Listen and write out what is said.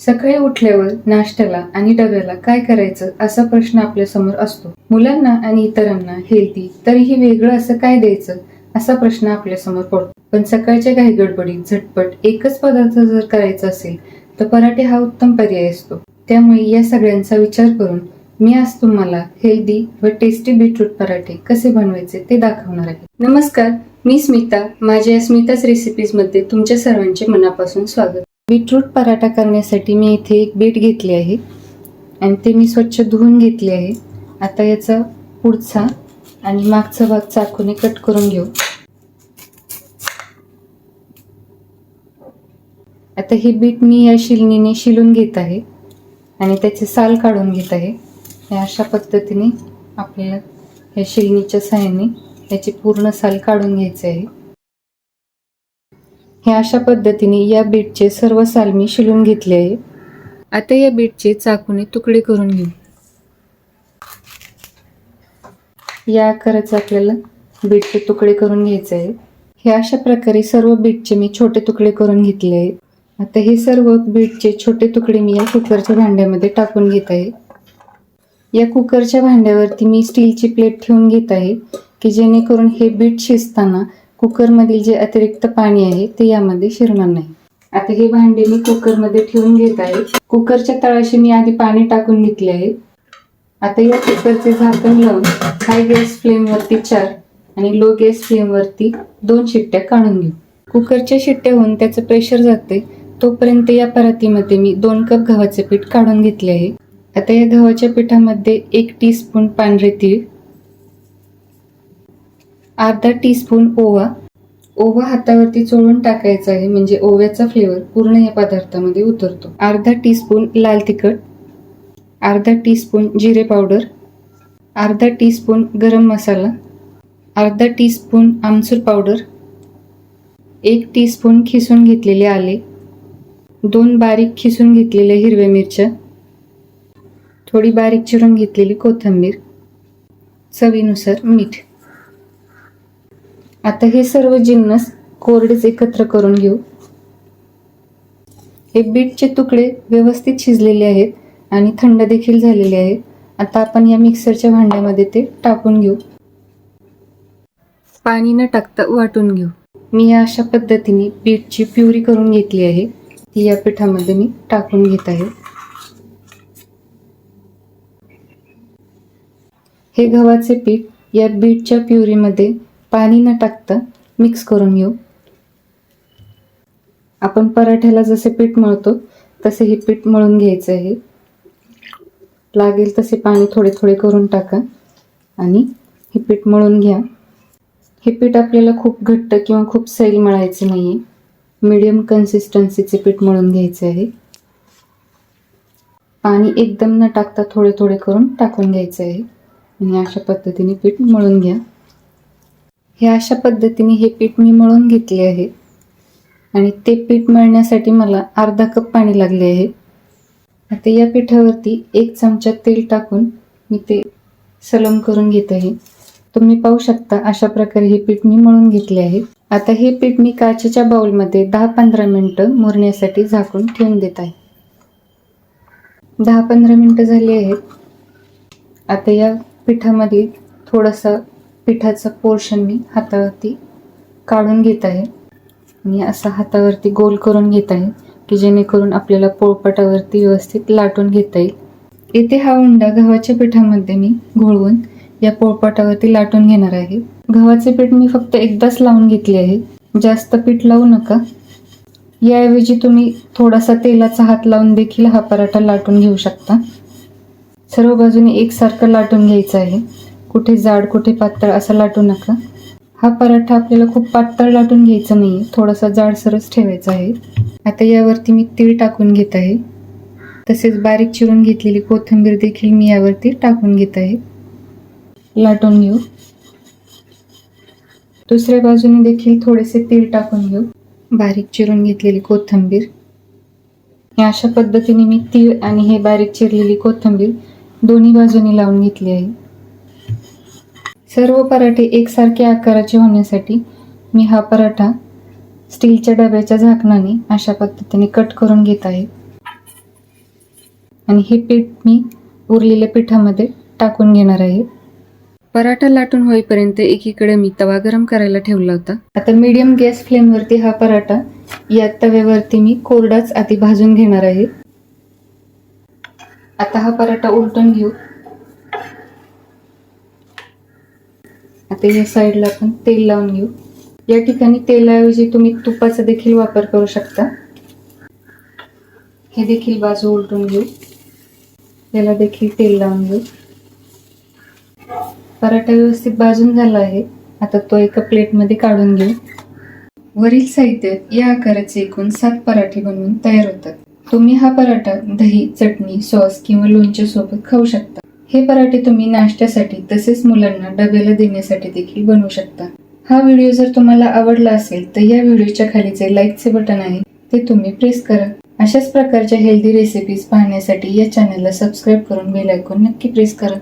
सकाळी उठल्यावर नाश्त्याला आणि डब्याला काय करायचं असा प्रश्न आपल्यासमोर असतो. मुलांना आणि इतरांना हेल्दी तरीही वेगळं असं काय द्यायचं असा प्रश्न आपल्यासमोर पडतो. पण सकाळच्या काही गडबडीत झटपट एकच पदार्थ जर करायचा असेल तर पराठे हा उत्तम पर्याय असतो. त्यामुळे या सगळ्यांचा विचार करून मी आज तुम्हाला हेल्दी व टेस्टी बीटरूट पराठे कसे बनवायचे ते दाखवणार आहे. नमस्कार मी स्मिता. माझ्या स्मिताच रेसिपीजमध्ये तुमच्या सर्वांचे मनापासून स्वागत. बीटरूट पराठा करण्यासाठी मी इथे एक बीट घेतले आहे आणि ते मी स्वच्छ धुवून घेतले आहे. आता याचा पुढचा आणि मागचा भाग चाकूने कट करून घेऊ. आता हे बीट मी या शिलनीने शिलून घेत आहे आणि त्याचे साल काढून घेत आहे. या अशा पद्धतीने आपल्याला या शिलनीच्या सहाय्याने याचे पूर्ण साल काढून घ्यायचे आहे. हे अशा पद्धतीने या बीटचे सर्व साल मी शिलून घेतले आहे. आता या बीटचे चाकूने तुकडे करून घेऊ. या आकाराचे आपल्याला बीटचे तुकडे करून घ्यायचे आहे. हे अशा प्रकारे सर्व बीटचे मी छोटे तुकडे करून घेतले आहेत आता हे सर्व बीटचे छोटे तुकडे मी या कुकरच्या भांड्यामध्ये टाकून घेत आहे. या कुकरच्या भांड्यावरती मी स्टीलची प्लेट ठेवून घेत आहे की जेणेकरून हे बीट शिजताना कुकरमधील जे अतिरिक्त पाणी आहे ते यामध्ये शिरणार नाही. आता हे भांडे मी कुकरमध्ये ठेवून घेत आहे. कुकरच्या तळाशी मी आधी पाणी टाकून घेतले आहे. आता या कुकरचे झाकण लावून हाय गॅस फ्लेमवरती चार आणि लो गॅस फ्लेमवरती दोन शिट्ट्या काढून घेऊ. कुकरच्या शिट्ट्या होऊन त्याचं प्रेशर जाते तोपर्यंत या परातीमध्ये मी दोन कप गव्हाचे पीठ काढून घेतले आहे. आता या गव्हाच्या पिठामध्ये एक टी स्पून पांढरे तीळ अर्धा टी स्पून ओवा. ओवा हातावरती चोळून टाकायचा आहे म्हणजे ओव्याचा फ्लेवर पूर्ण या पदार्थामध्ये उतरतो. अर्धा टी स्पून लाल तिखट अर्धा टी स्पून जिरे पावडर अर्धा टी स्पून गरम मसाला अर्धा टी स्पून पावडर एक टी स्पून खिसून घेतलेले आले दोन बारीक खिसून घेतलेल्या हिरव्या मिरच्या थोडी बारीक चिरून घेतलेली कोथिंबीर चवीनुसार मीठ. आता हे सर्व जिन्नस कोरडेच एकत्र करून घेऊ. हे बीटचे तुकडे व्यवस्थित शिजलेले आहेत आणि थंड देखील झालेले आहेत. आता आपण या मिक्सरच्या भांड्यामध्ये ते टाकून घेऊ. पाणी न टाकता वाटून घेऊ. मी या अशा पद्धतीने बीटची प्युरी करून घेतली आहे. ती या पिठामध्ये मी टाकून घेत आहे. हे गव्हाचे पीठ या बीटच्या प्युरीमध्ये पाणी न टाकता. मिक्स करून घेऊ. आपण पराठ्याला जसे पीठ मळतो तसे हे पीठ मळून घ्यायचं आहे. लागेल तसे पाणी थोडे थोडे करून टाका. आणि हे पीठ मळून घ्या. हे पीठ आपल्याला खूप घट्ट किंवा खूप सैल मळायचं नाही आहे मीडियम कन्सिस्टन्सीचे पीठ मळून घ्यायचे आहे. पाणी एकदम न टाकता थोडे थोडे करून टाकून घ्यायचे आहे. आणि अशा पद्धतीने पीठ मळून घ्या. हे अशा पद्धतीने हे पीठ मी मळून घेतले आहे. आणि ते पीठ मळण्यासाठी मला अर्धा कप पाणी लागले आहे. आता या पिठावरती एक चमचा तेल टाकून मी ते सलम करून घेत आहे. तुम्ही पाहू शकता अशा प्रकारे हे पीठ मी मळून घेतले आहे. आता हे पीठ मी काचेच्या बाउलमध्ये दहा पंधरा मिनटं मुरण्यासाठी झाकून ठेवून देत आहे. दहा पंधरा मिनटं झाली आहेत. आता या पिठामध्ये थोडासा पिठाचं पोर्शन मी हातावरती काढून घेत आहे. आणि असा हातावरती गोल करून घेत आहे की जेणेकरून आपल्याला पोळपाटावरती व्यवस्थित लाटून घेता येईल. येथे हा उंडा गव्हाच्या पिठामध्ये मी घोळवून या पोळपाटावरती लाटून घेणार आहे. गव्हाचे पीठ मी फक्त एकदाच लावून घेतले आहे. जास्त पीठ लावू नका. याऐवजी तुम्ही थोडासा तेलाचा हात लावून देखील हा पराठा लाटून घेऊ शकता. सर्व बाजूने एकसारखं लाटून घ्यायचं आहे. कुठे जाड कुठे पातळ असं लाटू नका. हा पराठा आपल्याला खूप पातळ लाटून घ्यायचा नाही थोडासा जाडसरच ठेवायचा आहे. आता यावरती मी तीळ टाकून घेत आहे. तसेच बारीक चिरून घेतलेली कोथिंबीर देखील मी यावरती टाकून घेत आहे. लाटून घेऊ. दुसऱ्या बाजूने देखील थोडेसे तीळ टाकून घेऊ. बारीक चिरून घेतलेली कोथिंबीर. या अशा पद्धतीने मी तीळ आणि हे बारीक चिरलेली कोथिंबीर दोन्ही बाजूनी लावून घेतली आहे. सर्व पराठे एकसारख्या आकाराचे होण्यासाठी मी हा पराठा स्टीलच्या डब्याच्या झाकणाने अशा पद्धतीने कट करून घेत आहे. आणि हे पीठ मी उरलेल्या पिठामध्ये टाकून घेणार आहे. पराठा लाटून होईपर्यंत एकीकडे मी तवा गरम करायला ठेवला होता. आता मीडियम गॅस फ्लेमवरती हा पराठा या तव्यावरती मी कोरडाच आधी भाजून घेणार आहे. आता हा पराठा उलटून घेऊ. आता या साईडला आपण तेल लावून घेऊ. या ठिकाणी तेलाऐवजी तुम्ही तुपाचा देखील वापर करू शकता. हे देखील बाजू उलटून घेऊ. याला देखील तेल लावून घेऊ. पराठा व्यवस्थित भाजून झाला आहे. आता तो एका प्लेटमध्ये काढून घेऊ. वरील साहित्यात या आकाराचे एकूण सात पराठे बनवून तयार होतात. तुम्ही हा पराठा दही चटणी सॉस किंवा लोणच्या सोबत खाऊ शकता. हे पराठे तुम्ही नाश्त्यासाठी तसेच मुलांना डब्याला देण्यासाठी देखील बनवू शकता. हा व्हिडिओ जर तुम्हाला आवडला असेल तर या व्हिडिओच्या खाली जे लाईकचे बटन आहे ते तुम्ही प्रेस करा. अशाच प्रकारच्या हेल्दी रेसिपीज पाहण्यासाठी या चॅनलला सबस्क्राईब करून बेल आयकॉन नक्की प्रेस करा.